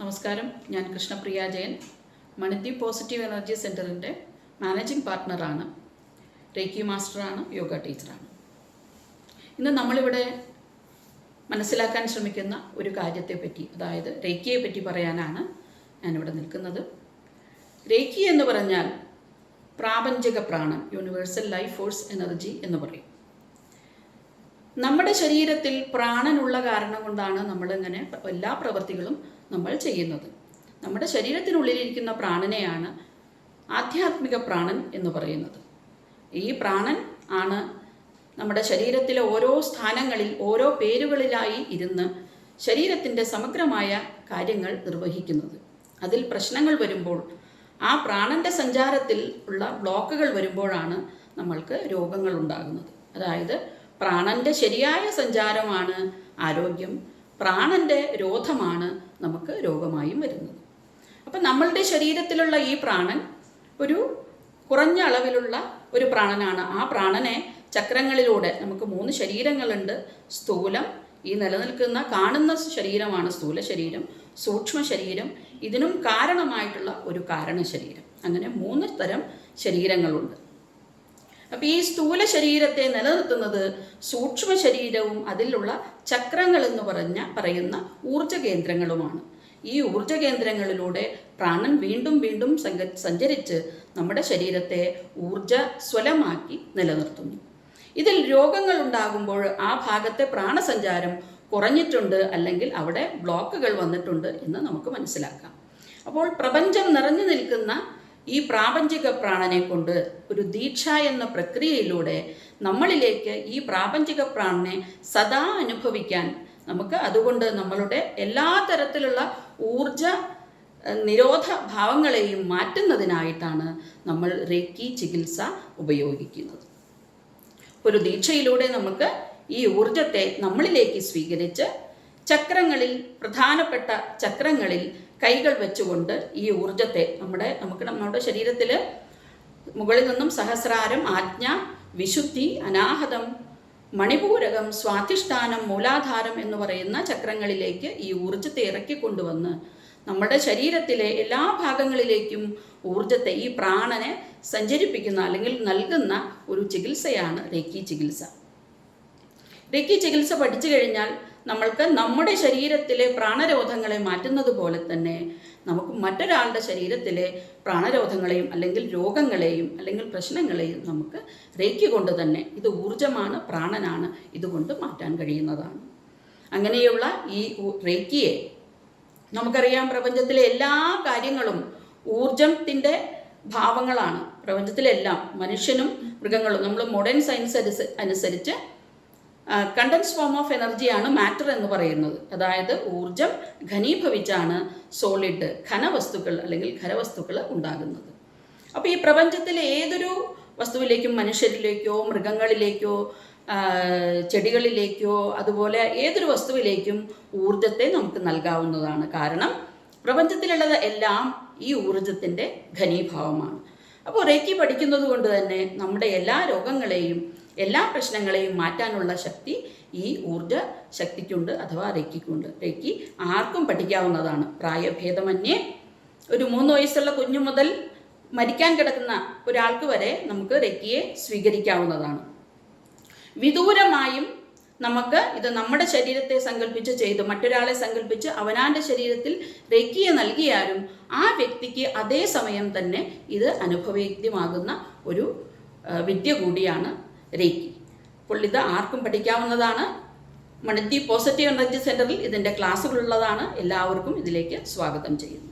നമസ്കാരം. ഞാൻ Krishnapriya Jayan. Manidweep positive energy സെന്ററിന്റെ മാനേജിംഗ് പാർട്ട്ണറാണ്. റേക്കി മാസ്റ്ററാണ് യോഗ ടീച്ചറാണ്. ഇന്ന് നമ്മളിവിടെ മനസ്സിലാക്കാൻ ശ്രമിക്കുന്ന ഒരു കാര്യത്തെ പറ്റി അതായത് റേക്കിയെ പറ്റി പറയാനാണ് ഞാനിവിടെ നിൽക്കുന്നത്. രേഖി എന്ന് പറഞ്ഞാൽ പ്രാപഞ്ചിക പ്രാണൻ യൂണിവേഴ്സൽ ലൈഫ് ഫോഴ്സ് എനർജി എന്ന് പറയും. നമ്മുടെ ശരീരത്തിൽ പ്രാണനുള്ള കാരണം കൊണ്ടാണ് നമ്മളിങ്ങനെ എല്ലാ പ്രവൃത്തികളും നമ്മൾ ചെയ്യുന്നത്. നമ്മുടെ ശരീരത്തിനുള്ളിലിരിക്കുന്ന പ്രാണനെയാണ് ആധ്യാത്മിക പ്രാണൻ എന്ന് പറയുന്നത്. ഈ പ്രാണൻ ആണ് നമ്മുടെ ശരീരത്തിലെ ഓരോ സ്ഥാനങ്ങളിൽ ഓരോ പേരുകളിലായി ഇരുന്ന് ശരീരത്തിന്റെ സമഗ്രമായ കാര്യങ്ങൾ നിർവഹിക്കുന്നത്. അതിൽ പ്രശ്നങ്ങൾ വരുമ്പോൾ ആ പ്രാണന്റെ സഞ്ചാരത്തിൽ ഉള്ള ബ്ലോക്കുകൾ വരുമ്പോഴാണ് നമ്മൾക്ക് രോഗങ്ങൾ ഉണ്ടാകുന്നത്. അതായത് പ്രാണന്റെ ശരിയായ സഞ്ചാരമാണ് ആരോഗ്യം പ്രാണന്റെ രോധമാണ് നമുക്ക് രോഗമായും വരുന്നത്. അപ്പം നമ്മളുടെ ശരീരത്തിലുള്ള ഈ പ്രാണൻ ഒരു കുറഞ്ഞ അളവിലുള്ള ഒരു പ്രാണനാണ്. ആ പ്രാണനെ ചക്രങ്ങളിലൂടെ നമുക്ക് മൂന്ന് ശരീരങ്ങളുണ്ട്. സ്ഥൂലം ഈ നിലനിൽക്കുന്ന കാണുന്ന ശരീരമാണ് സ്ഥൂല ശരീരം സൂക്ഷ്മ ശരീരം. ഇതിനും കാരണമായിട്ടുള്ള ഒരു കാരണ ശരീരം അങ്ങനെ മൂന്ന് തരം ശരീരങ്ങളുണ്ട്. അപ്പോൾ ഈ സ്ഥൂല ശരീരത്തെ നിലനിർത്തുന്നത് സൂക്ഷ്മ ശരീരവും അതിലുള്ള ചക്രങ്ങൾ എന്ന് പറഞ്ഞ പറയുന്ന ഊർജ കേന്ദ്രങ്ങളുമാണ്. ഈ ഊർജ കേന്ദ്രങ്ങളിലൂടെ പ്രാണൻ വീണ്ടും വീണ്ടും സഞ്ചരിച്ച് നമ്മുടെ ശരീരത്തെ ഊർജ സ്വലമാക്കി നിലനിർത്തുന്നു. ഇതിൽ രോഗങ്ങൾ ഉണ്ടാകുമ്പോൾ ആ ഭാഗത്തെ പ്രാണസഞ്ചാരം കുറഞ്ഞിട്ടുണ്ട് അല്ലെങ്കിൽ അവിടെ ബ്ലോക്കുകൾ വന്നിട്ടുണ്ട് എന്ന് നമുക്ക് മനസ്സിലാക്കാം. അപ്പോൾ പ്രപഞ്ചം നിറഞ്ഞു നിൽക്കുന്ന ഈ പ്രാപഞ്ചിക പ്രാണനെ കൊണ്ട് ഒരു ദീക്ഷ എന്ന പ്രക്രിയയിലൂടെ നമ്മളിലേക്ക് ഈ പ്രാപഞ്ചിക പ്രാണനെ സദാ അനുഭവിക്കാൻ നമുക്ക് അതുകൊണ്ട് നമ്മളുടെ എല്ലാ തരത്തിലുള്ള ഊർജ നിരോധ ഭാവങ്ങളെയും മാറ്റുന്നതിനായിട്ടാണ് നമ്മൾ റേക്കി ചികിത്സ ഉപയോഗിക്കുന്നത്. ഒരു ദീക്ഷയിലൂടെ നമുക്ക് ഈ ഊർജത്തെ നമ്മളിലേക്ക് സ്വീകരിച്ച് ചക്രങ്ങളിൽ പ്രധാനപ്പെട്ട ചക്രങ്ങളിൽ കൈകൾ വെച്ചുകൊണ്ട് ഈ ഊർജത്തെ നമ്മുടെ നമുക്ക് നമ്മുടെ ശരീരത്തിൽ മുകളിൽ നിന്നും സഹസ്രാരം ആജ്ഞ വിശുദ്ധി അനാഹതം മണിപൂരകം സ്വാധിഷ്ഠാനം മൂലാധാരം എന്ന് പറയുന്ന ചക്രങ്ങളിലേക്ക് ഈ ഊർജത്തെ ഇറക്കിക്കൊണ്ടുവന്ന് നമ്മുടെ ശരീരത്തിലെ എല്ലാ ഭാഗങ്ങളിലേക്കും ഊർജത്തെ ഈ പ്രാണനെ സഞ്ചരിപ്പിക്കുന്ന അല്ലെങ്കിൽ നൽകുന്ന ഒരു ചികിത്സയാണ് റേക്കി ചികിത്സ. റേക്കി ചികിത്സ പഠിച്ചു കഴിഞ്ഞാൽ നമ്മൾക്ക് നമ്മുടെ ശരീരത്തിലെ പ്രാണരോധങ്ങളെ മാറ്റുന്നത് പോലെ തന്നെ നമുക്ക് മറ്റൊരാളുടെ ശരീരത്തിലെ പ്രാണരോധങ്ങളെയും അല്ലെങ്കിൽ രോഗങ്ങളെയും അല്ലെങ്കിൽ പ്രശ്നങ്ങളെയും നമുക്ക് റേക്കി കൊണ്ട് തന്നെ ഇത് ഊർജമാണ് പ്രാണനാണ് ഇതുകൊണ്ട് മാറ്റാൻ കഴിയുന്നതാണ്. അങ്ങനെയുള്ള ഈ റേക്കിയെ നമുക്കറിയാം പ്രപഞ്ചത്തിലെ എല്ലാ കാര്യങ്ങളും ഊർജത്തിന്റെ ഭാവങ്ങളാണ്. പ്രപഞ്ചത്തിലെല്ലാം മനുഷ്യനും മൃഗങ്ങളും നമ്മൾ മോഡേൺ സയൻസ് അനുസരിച്ച് കണ്ടൻസ് ഫോം ഓഫ് എനർജിയാണ് മാറ്റർ എന്ന് പറയുന്നത്. അതായത് ഊർജം ഘനീഭവിച്ചാണ് സോളിഡ് ഘനവസ്തുക്കൾ അല്ലെങ്കിൽ ഖരവസ്തുക്കൾ ഉണ്ടാകുന്നത്. അപ്പോൾ ഈ പ്രപഞ്ചത്തിലെ ഏതൊരു വസ്തുവിലേക്കും മനുഷ്യരിലേക്കോ മൃഗങ്ങളിലേക്കോ ചെടികളിലേക്കോ അതുപോലെ ഏതൊരു വസ്തുവിലേക്കും ഊർജത്തെ നമുക്ക് നൽകാവുന്നതാണ്. കാരണം പ്രപഞ്ചത്തിലുള്ളത് എല്ലാം ഈ ഊർജത്തിന്റെ ഘനീഭാവമാണ്. അപ്പോൾ റേക്കി പഠിക്കുന്നത് കൊണ്ട് തന്നെ നമ്മുടെ എല്ലാ രോഗങ്ങളെയും എല്ലാ പ്രശ്നങ്ങളെയും മാറ്റാനുള്ള ശക്തി ഈ ഊർജ ശക്തിക്കുണ്ട് അഥവാ രക്കിക്കുണ്ട് രക്കി ആർക്കും പഠിക്കാവുന്നതാണ്. പ്രായഭേദമന്യേ ഒരു മൂന്ന് വയസ്സുള്ള കുഞ്ഞു മുതൽ മരിക്കാൻ കിടക്കുന്ന ഒരാൾക്ക് വരെ നമുക്ക് രക്കിയെ സ്വീകരിക്കാവുന്നതാണ്. വിദൂരമായും നമുക്ക് ഇത് നമ്മുടെ ശരീരത്തെ സങ്കല്പിച്ച് ചെയ്ത് മറ്റൊരാളെ സങ്കല്പിച്ച് അവനാന്റെ ശരീരത്തിൽ രക്കിയെ നൽകിയാലും ആ വ്യക്തിക്ക് അതേ സമയം തന്നെ ഇത് അനുഭവേദ്യമാകുന്ന ഒരു വിദ്യ കൂടിയാണ് റേക്കി അപ്പോൾ ഇത് ആർക്കും പഠിക്കാവുന്നതാണ്. മണിത്തി പോസിറ്റീവ് എനർജി സെന്ററിൽ ഇതിന്റെ ക്ലാസ്സുകളുള്ളതാണ് എല്ലാവർക്കും ഇതിലേക്ക് സ്വാഗതം ചെയ്യുന്നു.